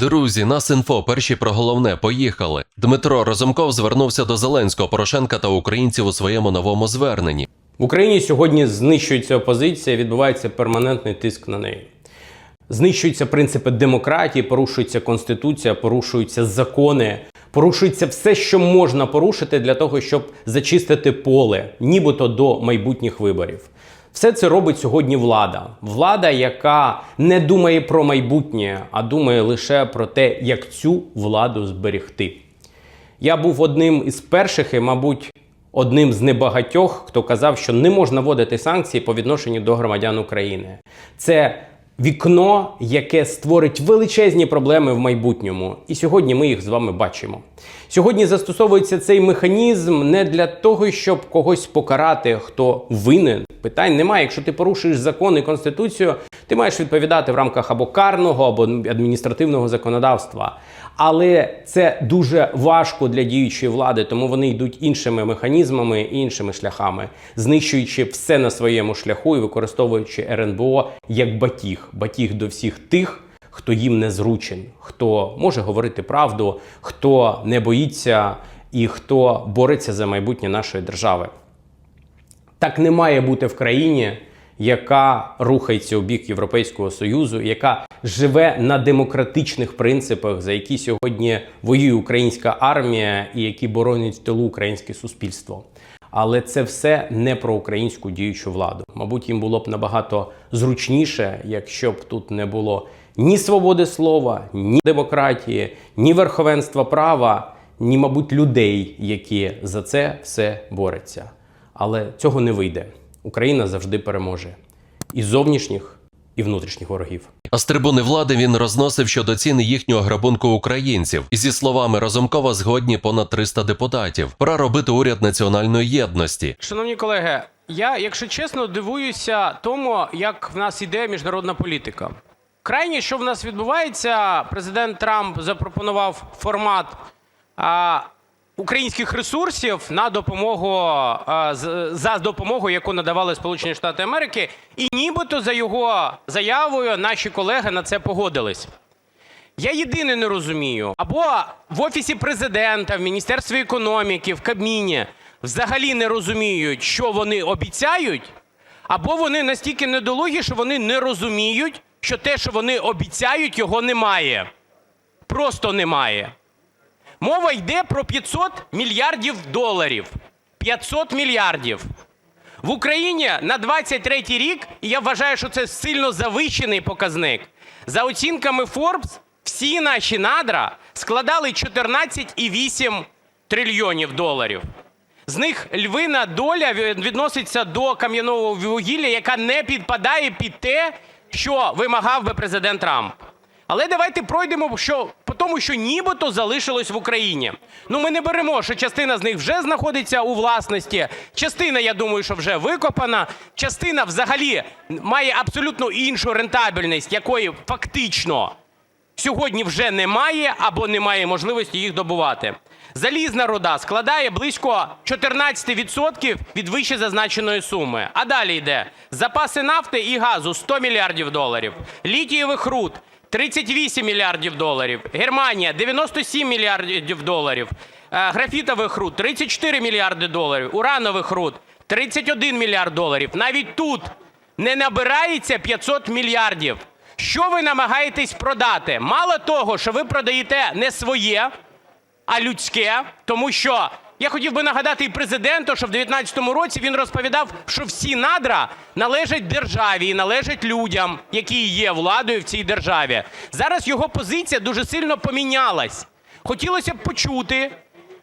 Друзі, нас інфо, перші про головне, поїхали. Дмитро Розумков звернувся до Зеленського, Порошенка та українців у своєму новому зверненні. В Україні сьогодні знищується опозиція, відбувається перманентний тиск на неї. Знищуються принципи демократії, порушується конституція, порушуються закони, порушується все, що можна порушити для того, щоб зачистити поле, нібито до майбутніх виборів. Все це робить сьогодні влада. Влада, яка не думає про майбутнє, а думає лише про те, як цю владу зберегти. Я був одним із перших і, мабуть, одним з небагатьох, хто казав, що не можна вводити санкції по відношенню до громадян України. Це вікно, яке створить величезні проблеми в майбутньому. І сьогодні ми їх з вами бачимо. Сьогодні застосовується цей механізм не для того, щоб когось покарати, хто винен. Питань немає. Якщо ти порушуєш закон і конституцію, ти маєш відповідати в рамках або карного, або адміністративного законодавства. Але це дуже важко для діючої влади, тому вони йдуть іншими механізмами, і іншими шляхами, знищуючи все на своєму шляху і використовуючи РНБО як батіг, батіг до всіх тих, хто їм не зручен, хто може говорити правду, хто не боїться і хто бореться за майбутнє нашої держави. Так не має бути в країні, яка рухається у бік Європейського Союзу, яка живе на демократичних принципах, за які сьогодні воює українська армія і які боронять в тилу українське суспільство. Але це все не про українську діючу владу. Мабуть, їм було б набагато зручніше, якщо б тут не було ні свободи слова, ні демократії, ні верховенства права, ні, мабуть, людей, які за це все борються. Але цього не вийде. Україна завжди переможе і зовнішніх, і внутрішніх ворогів. А з трибуни влади він розносив щодо ціни їхнього грабунку українців. І зі словами Разумкова згодні понад 300 депутатів. Пора робити уряд національної єдності. Шановні колеги, я, якщо чесно, дивуюся тому, як в нас іде міжнародна політика. Крайні, що в нас відбувається, президент Трамп запропонував формат а, українських ресурсів на допомогу за допомогу, яку надавали Сполучені Штати Америки, і нібито за його заявою наші колеги на це погодились. Я єдине не розумію. Або в офісі президента, в міністерстві економіки, в Кабміні взагалі не розуміють, що вони обіцяють, або вони настільки недолугі, що вони не розуміють, що те, що вони обіцяють, його немає. Просто немає. Мова йде про 500 мільярдів доларів. 500 мільярдів. В Україні на 23 рік, і я вважаю, що це сильно завищений показник. За оцінками Forbes, всі наші надра складали 14,8 трильйонів доларів. З них львина доля відноситься до кам'яного вугілля, яка не підпадає під те, що вимагав би президент Трамп. Але давайте пройдемо що, по тому, що нібито залишилось в Україні. Ну ми не беремо, що частина з них вже знаходиться у власності, частина, я думаю, що вже викопана, частина взагалі має абсолютно іншу рентабельність, якої фактично сьогодні вже немає або немає можливості їх добувати. Залізна руда складає близько 14% від вище зазначеної суми. А далі йде запаси нафти і газу 100 мільярдів доларів, літієвих руд 38 мільярдів доларів, Германія 97 мільярдів доларів, е, графітових руд 34 мільярди доларів, уранових руд 31 мільярд доларів. Навіть тут не набирається 500 мільярдів. Що ви намагаєтесь продати? Мало того, що ви продаєте не своє, а людське, тому що я хотів би нагадати і президенту, що в 2019 році він розповідав, що всі надра належать державі і належать людям, які є владою в цій державі. Зараз його позиція дуже сильно помінялась. Хотілося б почути,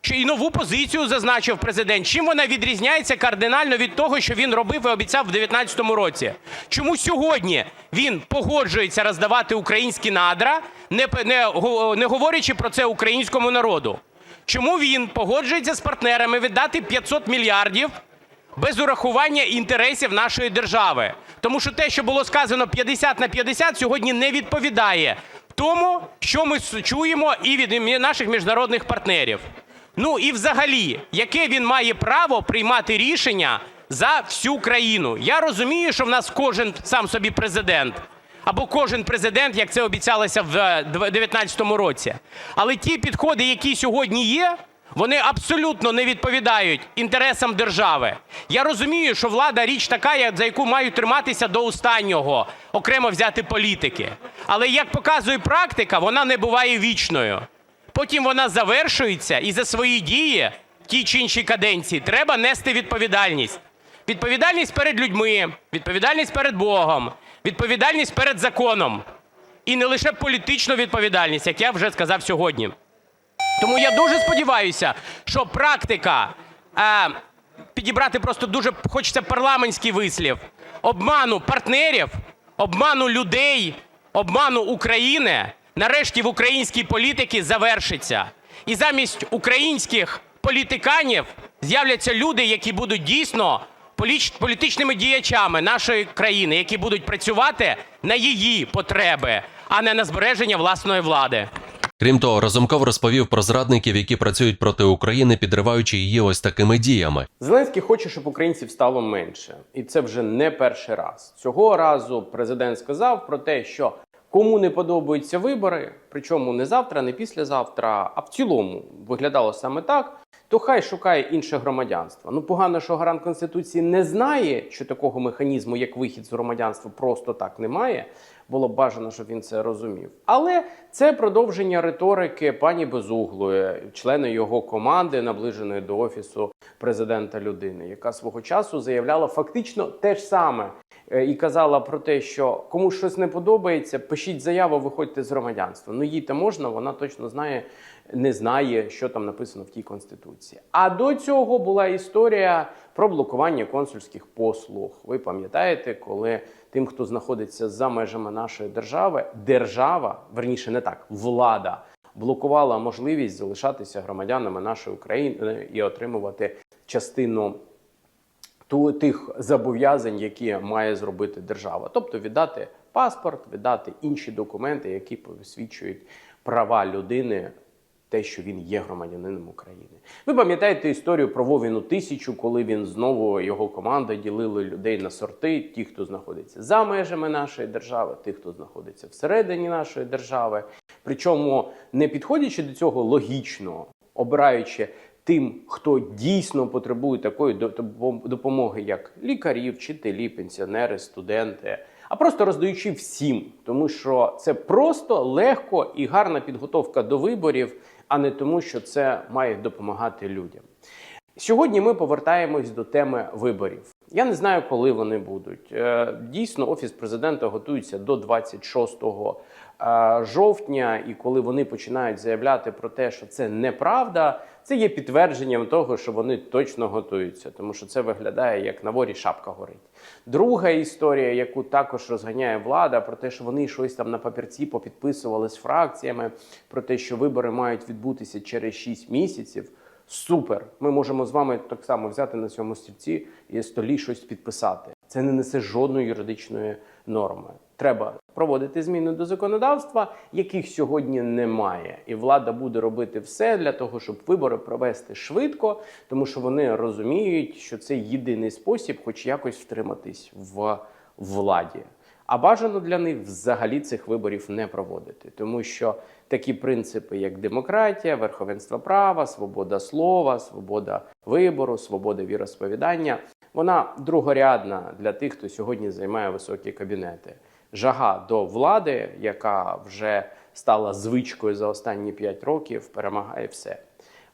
що і нову позицію зазначив президент. Чим вона відрізняється кардинально від того, що він робив і обіцяв в 2019 році? Чому сьогодні він погоджується роздавати українські надра, не, не, не говорячи про це українському народу? Чому він погоджується з партнерами віддати 500 мільярдів без урахування інтересів нашої держави? Тому що те, що було сказано 50 на 50, сьогодні не відповідає тому, що ми чуємо і від наших міжнародних партнерів. Ну і взагалі, яке він має право приймати рішення за всю країну? Я розумію, що в нас кожен сам собі президент. Або кожен президент, як це обіцялося в 2019 році. Але ті підходи, які сьогодні є, вони абсолютно не відповідають інтересам держави. Я розумію, що влада річ така, за яку мають триматися до останнього, окремо взяти політики. Але як показує практика, вона не буває вічною. Потім вона завершується, і за свої дії в тій чи іншій каденції треба нести відповідальність. Відповідальність перед людьми, відповідальність перед Богом, відповідальність перед законом. І не лише політичну відповідальність, як я вже сказав сьогодні. Тому я дуже сподіваюся, що практика е, підібрати просто дуже хочеться парламентський вислів обману партнерів, обману людей, обману України нарешті в українській політиці завершиться. І замість українських політиканів з'являться люди, які будуть дійсно політичними діячами нашої країни, які будуть працювати на її потреби, а не на збереження власної влади. Крім того, Разумков розповів про зрадників, які працюють проти України, підриваючи її ось такими діями. Зеленський хоче, щоб українців стало менше, і це вже не перший раз. Цього разу президент сказав про те, що кому не подобаються вибори, причому не завтра, не післязавтра, а в цілому виглядало саме так. То хай шукає інше громадянство. Ну погано, що гарант конституції не знає, що такого механізму, як вихід з громадянства, просто так немає. Було б бажано, щоб він це розумів. Але це продовження риторики пані Безуглої, члена його команди, наближеної до офісу президента людини, яка свого часу заявляла фактично те ж саме е, і казала про те, що комусь щось не подобається, пишіть заяву, виходьте з громадянства. Ну їй то можна, вона точно знає, не знає, що там написано в тій конституції. А до цього була історія про блокування консульських послуг. Ви пам'ятаєте, коли тим, хто знаходиться за межами нашої держави, держава, верніше не так, влада блокувала можливість залишатися громадянами нашої України і отримувати частину тих зобов'язань, які має зробити держава, тобто віддати паспорт, віддати інші документи, які посвідчують права людини. Те, що він є громадянином України. Ви пам'ятаєте історію про Вовіну тисячу, коли він знову його команда ділили людей на сорти: ті, хто знаходиться за межами нашої держави, ті, хто знаходиться всередині нашої держави. Причому не підходячи до цього логічно, обираючи тим, хто дійсно потребує такої допом- допомоги, як лікарі, вчителі, пенсіонери, студенти, а просто роздаючи всім, тому що це просто легко і гарна підготовка до виборів, а не тому, що це має допомагати людям. Сьогодні ми повертаємось до теми виборів. Я не знаю, коли вони будуть. Е, Дійсно, офіс президента готується до 26 е, жовтня, і коли вони починають заявляти про те, що це неправда, це є підтвердженням того, що вони точно готуються, тому що це виглядає як на ворі шапка горить. Друга історія, яку також розганяє влада, про те, що вони щось там на папірці попідписували з фракціями, про те, що вибори мають відбутися через 6 місяців. Супер! Ми можемо з вами так само взяти на цьому стільці і столі щось підписати. Це не несе жодної юридичної норми. Треба проводити зміни до законодавства, яких сьогодні немає, і влада буде робити все для того, щоб вибори провести швидко, тому що вони розуміють, що це єдиний спосіб, хоч якось втриматись в владі. А бажано для них взагалі цих виборів не проводити, тому що такі принципи, як демократія, верховенство права, свобода слова, свобода вибору, свобода віросповідання, вона другорядна для тих, хто сьогодні займає високі кабінети. Жага до влади, яка вже стала звичкою за останні 5 років, перемагає все.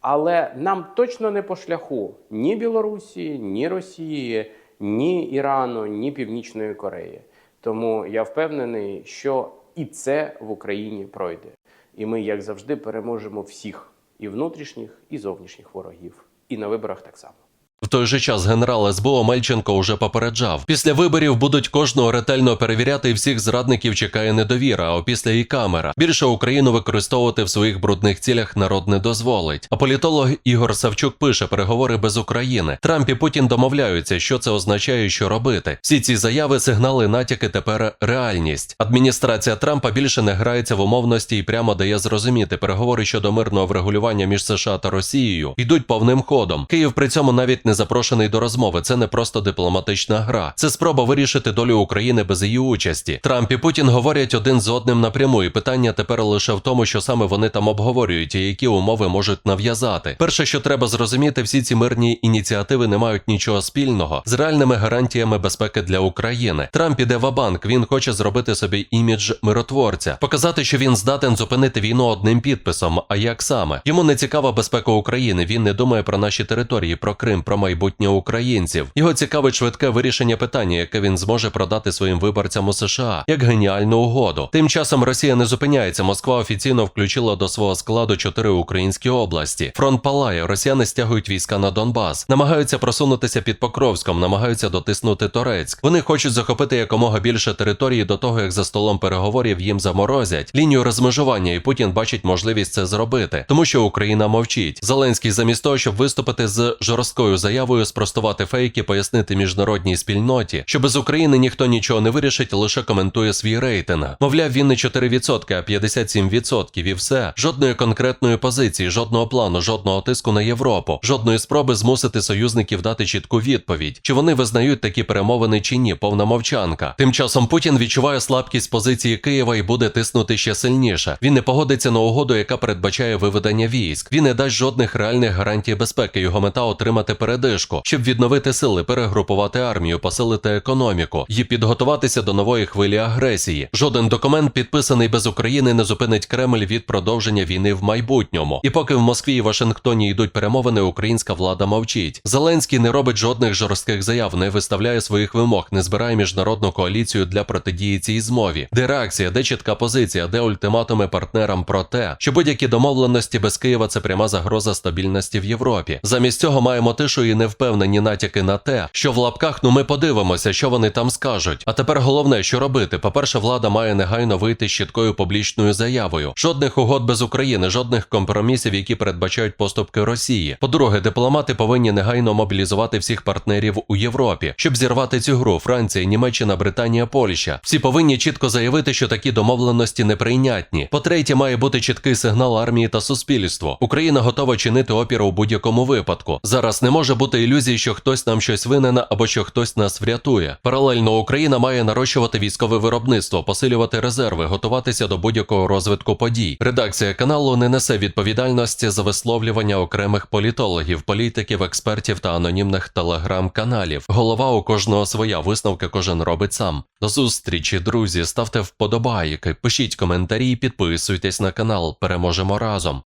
Але нам точно не по шляху ні Білорусі, ні Росії, ні Ірану, ні Північної Кореї. Тому я впевнений, що і це в Україні пройде. І ми, як завжди, переможемо всіх і внутрішніх, і зовнішніх ворогів. І на виборах так само. В той же час генерал СБУ Мельченко уже попереджав: після виборів будуть кожного ретельно перевіряти, і всіх зрадників чекає недовіра, а опісля і камера. Більше Україну використовувати в своїх брудних цілях народ не дозволить. А політолог Ігор Савчук пише переговори без України. Трамп і Путін домовляються, що це означає, що робити. Всі ці заяви, сигнали, натяки тепер реальність. Адміністрація Трампа більше не грається в умовності і прямо дає зрозуміти, переговори щодо мирного врегулювання між США та Росією йдуть повним ходом. Київ при цьому навіть не запрошений до розмови. Це не просто дипломатична гра. Це спроба вирішити долю України без її участі. Трамп і Путін говорять один з одним напряму, і питання тепер лише в тому, що саме вони там обговорюють і які умови можуть нав'язати. Перше, що треба зрозуміти, всі ці мирні ініціативи не мають нічого спільного з реальними гарантіями безпеки для України. Трамп іде в банк він хоче зробити собі імідж миротворця, показати, що він здатен зупинити війну одним підписом. А як саме йому не цікава безпека України. Він не думає про наші території, про Крим, про майбутнє українців. Його цікавить швидке вирішення питання, яке він зможе продати своїм виборцям у США як геніальну угоду. Тим часом Росія не зупиняється. Москва офіційно включила до свого складу чотири українські області. Фронт палає, росіяни стягують війська на Донбас, намагаються просунутися під Покровськом, намагаються дотиснути Торецьк. Вони хочуть захопити якомога більше території до того, як за столом переговорів їм заморозять лінію розмежування, і Путін бачить можливість це зробити, тому що Україна мовчить. Зеленський, замість того, щоб виступити з жорсткою заявою, спростувати фейки, пояснити міжнародній спільноті, що без України ніхто нічого не вирішить, лише коментує свій рейтинг. Мовляв, він не 4%, а 57% і все. Жодної конкретної позиції, жодного плану, жодного тиску на Європу, жодної спроби змусити союзників дати чітку відповідь, чи вони визнають такі перемовини чи ні, повна мовчанка. Тим часом Путін відчуває слабкість позиції Києва і буде тиснути ще сильніше. Він не погодиться на угоду, яка передбачає виведення військ. Він не дасть жодних реальних гарантій безпеки. Його мета отримати передишку, щоб відновити сили, перегрупувати армію, посилити економіку і підготуватися до нової хвилі агресії. Жоден документ, підписаний без України, не зупинить Кремль від продовження війни в майбутньому. І поки в Москві і Вашингтоні йдуть перемовини, українська влада мовчить. Зеленський не робить жодних жорстких заяв, не виставляє своїх вимог, не збирає міжнародну коаліцію для протидії цій змові. Де реакція, де чітка позиція, де ультиматуми партнерам про те, що будь-які домовленості без Києва це пряма загроза стабільності в Європі. Замість цього маємо тишу і невпевнені натяки на те, що в лапках ну ми подивимося, що вони там скажуть. А тепер головне, що робити. По-перше, влада має негайно вийти з чіткою публічною заявою. Жодних угод без України, жодних компромісів, які передбачають поступки Росії. По-друге, дипломати повинні негайно мобілізувати всіх партнерів у Європі, щоб зірвати цю гру. Франція, Німеччина, Британія, Польща. Всі повинні чітко заявити, що такі домовленості неприйнятні. По-третє, має бути чіткий сигнал армії та суспільству. Україна готова чинити опір у будь-якому випадку. Зараз не може бути ілюзії, що хтось нам щось винен або що хтось нас врятує. Паралельно Україна має нарощувати військове виробництво, посилювати резерви, готуватися до будь-якого розвитку подій. Редакція каналу не несе відповідальності за висловлювання окремих політологів, політиків, експертів та анонімних телеграм-каналів. Голова у кожного своя висновки кожен робить сам. До зустрічі, друзі. Ставте вподобайки, пишіть коментарі, підписуйтесь на канал. Переможемо разом.